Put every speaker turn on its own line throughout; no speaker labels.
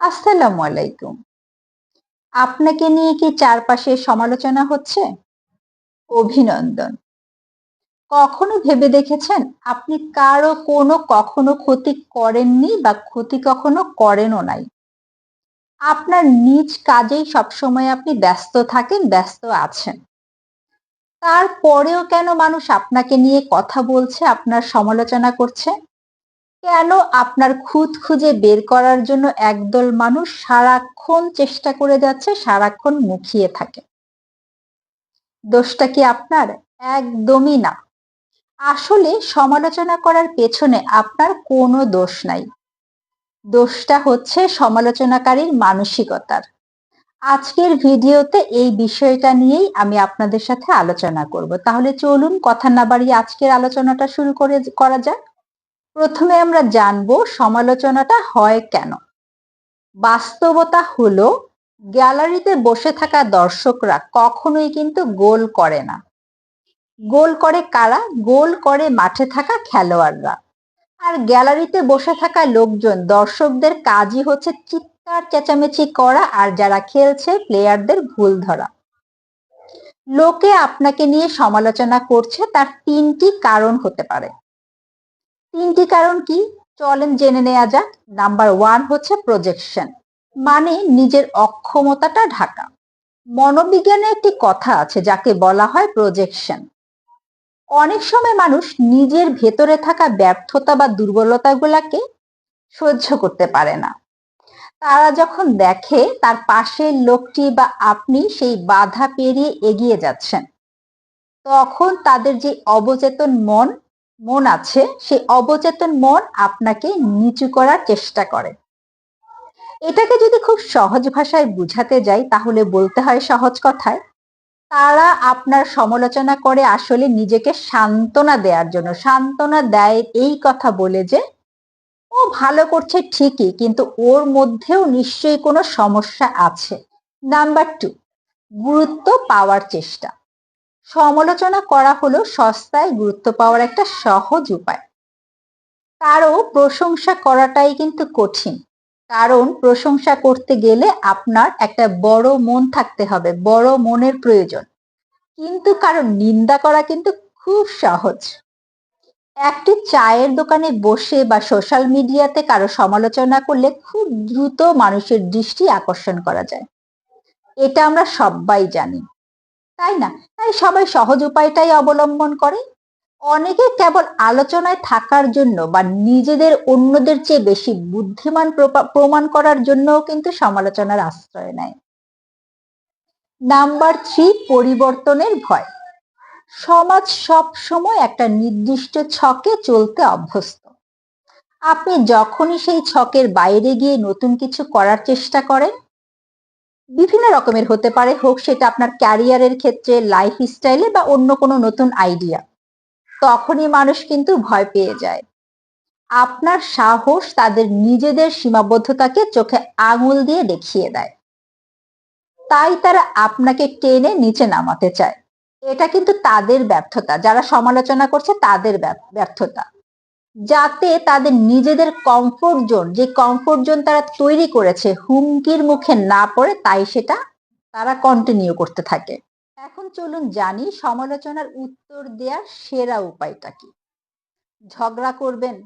আসসালামু আলাইকুম। আপনাকে নিয়ে কি চারপাশে সমালোচনা হচ্ছে? অভিনন্দন। কখনো ভেবে দেখেছেন আপনি কারও কোনো কখনো ক্ষতি করেননি বা ক্ষতি কখনো করেনও নাই? আপনার নিজ কাজেই সবসময় আপনি ব্যস্ত থাকেন, ব্যস্ত আছেন। তারপরেও কেন মানুষ আপনাকে নিয়ে কথা বলছে, আপনার সমালোচনা করছে? কেন আপনার খুঁত খুঁজে বের করার জন্য একদল মানুষ সারাক্ষণ চেষ্টা করে যাচ্ছে, সারাক্ষণ মুখিয়ে থাকে? দোষটা কি আপনার? একদমই না। আসলে সমালোচনা করার পেছনে আপনার কোনো দোষ নাই। দোষটা হচ্ছে সমালোচনাকারীর মানসিকতার। আজকের ভিডিওতে এই বিষয়টা নিয়েই আমি আপনাদের সাথে আলোচনা করব। তাহলে চলুন কথা না বাড়িয়ে আজকের আলোচনাটা শুরু করে করা যাক। প্রথমে আমরা জানব সমালোচনাটা হয় কেন। বাস্তবতা হলো, গ্যালারিতে বসে থাকা দর্শকরা কখনোই কিন্তু গোল করে না। গোল করে কারা? গোল করে মাঠে থাকা খেলোয়াড়রা। আর গ্যালারিতে বসে থাকা লোকজন, দর্শকদের কাজই হচ্ছে চিৎকার, চেঁচামেচি করা আর যারা খেলছে, প্লেয়ারদের ভুল ধরা। লোকে আপনাকে নিয়ে সমালোচনা করছে, তার তিনটি কারণ হতে পারে। তিনটি কারণ কি? চলেন জেনে নেওয়া যাক। নাম্বার ওয়ান হচ্ছে প্রজেকশন মানে নিজের অক্ষমতাটা ঢাকা। মনোবিজ্ঞানে একটি কথা আছে যাকে বলা হয় প্রজেকশন অনেক সময় মানুষ নিজের ভেতরে থাকা ব্যর্থতা বা দুর্বলতাগুলাকে সহ্য করতে পারে না। তারা যখন দেখে, তার পাশের লোকটি বা আপনি সেই বাধা পেরিয়ে এগিয়ে যাচ্ছেন। তখন তাদের যে অবচেতন মন মন আছে, সেই অবচেতন মন আপনাকে নিচু করার চেষ্টা করে। এটাকে যদি খুব সহজ ভাষায় বুঝাতে যাই, তাহলে বলতে হয় সহজ কথায়, তারা আপনার সমালোচনা করে আসলে নিজেকে সান্ত্বনা দেওয়ার জন্য। সান্ত্বনা দেয় এই কথা বলে যে, ও ভালো করছে ঠিকই, কিন্তু ওর মধ্যেও নিশ্চয়ই কোনো সমস্যা আছে। নাম্বার টু গুরুত্ব পাওয়ার চেষ্টা। সমালোচনা করা হলো সস্তায় গুরুত্ব পাওয়ার একটা সহজ উপায়। কারও প্রশংসা করাটাই কিন্তু কঠিন। কারণ প্রশংসা করতে গেলে আপনার একটা বড় মন থাকতে হবে, বড় মনের প্রয়োজন। কিন্তু কারণ নিন্দা করা কিন্তু খুব সহজ। একটি চায়ের দোকানে বসে বা সোশ্যাল মিডিয়াতে কারও সমালোচনা করলে খুব দ্রুত মানুষের দৃষ্টি আকর্ষণ করা যায়। এটা আমরা সবাই জানি। তাই না? তাই সবাই সহজ উপায়টাই অবলম্বন করে। অনেকে কেবল আলোচনায় থাকার জন্য বা নিজেদের অন্যদের চেয়ে বেশি বুদ্ধিমান প্রমাণ করার জন্যও কিন্তু সমালোচনার আশ্রয় নেয়। নাম্বার থ্রি পরিবর্তনের ভয়। সমাজ সব সময় একটা নির্দিষ্ট ছকে চলতে অভ্যস্ত। আপনি যখনই সেই ছকের বাইরে গিয়ে নতুন কিছু করার চেষ্টা করেন বিভিন্ন রকমের হতে পারে, হোক সেটা আপনার ক্যারিয়ারের ক্ষেত্রে লাইফ স্টাইলে বা অন্য কোনো নতুন আইডিয়া তখনই মানুষ কিন্তু ভয় পেয়ে যায়। আপনার সাহস তাদের নিজেদের সীমাবদ্ধতাকে চোখে আঙুল দিয়ে দেখিয়ে দেয়। তাই তারা আপনাকে টেনে নিচে নামাতে চায়। এটা কিন্তু তাদের ব্যর্থতা, যারা সমালোচনা করছে তাদের ব্যর্থতা। যাতে তাদের নিজেদের কমফোর্ট জোন যে কমফোর্ট জোন তারা তৈরি করেছে হুমকির মুখে না পড়ে, তাই সেটা তারা কন্টিনিউ করতে থাকে। এখন চলুন জানি সমালোচনার উত্তর দেওয়ার সেরা উপায়টা কি? ঝগড়া করবেন,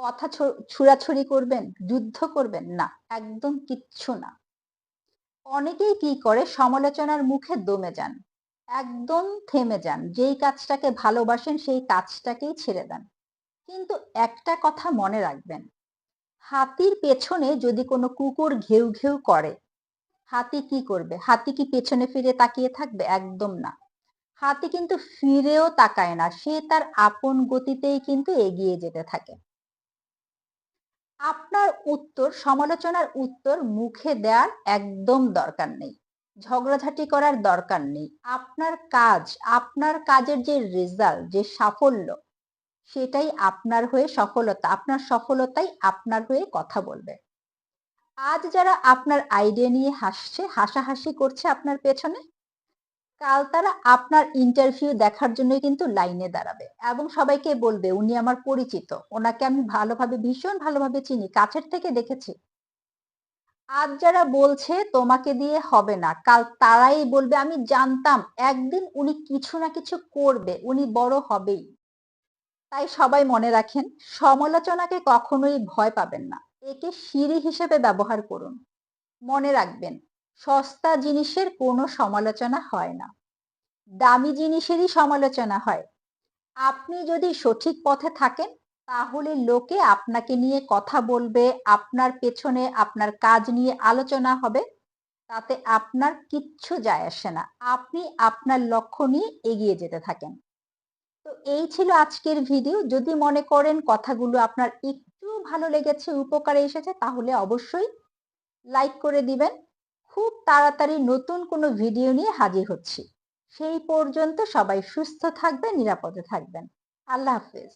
কথা ছুড়াছুড়ি করবেন, যুদ্ধ করবেন, না, একদম কিচ্ছু না। অনেকেই কি করে? সমালোচনার মুখে দমে যান, একদম থেমে যান, যেই কাজটাকে ভালোবাসেন সেই কাজটাকেই ছেড়ে দেন। কিন্তু একটা কথা মনে রাখবেন। হাতির পেছনে যদি কোনো কুকুর ঘেউ ঘেউ করে, হাতি কি করবে? হাতি কি পেছনে ফিরে তাকিয়ে থাকবে? একদম না। হাতি কিন্তু ফিরেও তাকায় না, সে তার আপন গতিতেই কিন্তু এগিয়ে যেতে থাকে। আপনার উত্তর, সমালোচনার উত্তর মুখে দেওয়ার একদম দরকার নেই। ঝগড়াঝাটি করার দরকার নেই। আপনার কাজ, আপনার কাজের যে রেজাল্ট, যে সাফল্য সেটাই আপনার হয়ে সফলতা, আপনার সফলতাই আপনার হয়ে কথা বলবে। আজ যারা আপনার আইডিয়া নিয়ে হাসছে, হাসাহাসি করছে আপনার পেছনে, কাল তারা আপনার ইন্টারভিউ দেখার জন্য কিন্তু লাইনে দাঁড়াবে এবং সবাইকে বলবে, উনি আমার পরিচিত, ওনাকে আমি ভালোভাবে, ভীষণ ভালোভাবে চিনি, কাছের থেকে দেখেছি। আজ যারা বলছে, তোমাকে দিয়ে হবে না, কাল তারাই বলবে, আমি জানতাম, একদিন উনি কিছু না কিছু করবে, উনি বড় হবেই। তাই সবাই মনে রাখেন, সমালোচনাকে কখনোই ভয় পাবেন না। একে সিঁড়ি হিসেবে ব্যবহার করুন। মনে রাখবেন, সস্তা জিনিসের কোনো সমালোচনা হয় না। দামি জিনিসেরই সমালোচনা হয়। আপনি যদি সঠিক পথে থাকেন, তাহলে লোকে আপনাকে নিয়ে কথা বলবে, আপনার পেছনে আপনার কাজ নিয়ে আলোচনা হবে, তাতে আপনার কিচ্ছু যায় আসে না। আপনি আপনার লক্ষ্য নিয়ে এগিয়ে যেতে থাকেন। তো এই ছিল আজকের ভিডিও যদি মনে করেন কথাগুলো আপনার একটু ভালো লেগেছে, উপকারে এসেছে, তাহলে অবশ্যই লাইক করে দিবেন। খুব তাড়াতাড়ি নতুন কোনো ভিডিও নিয়ে হাজির হচ্ছি। সেই পর্যন্ত সবাই সুস্থ থাকবেন, নিরাপদে থাকবেন। আল্লাহ হাফেজ।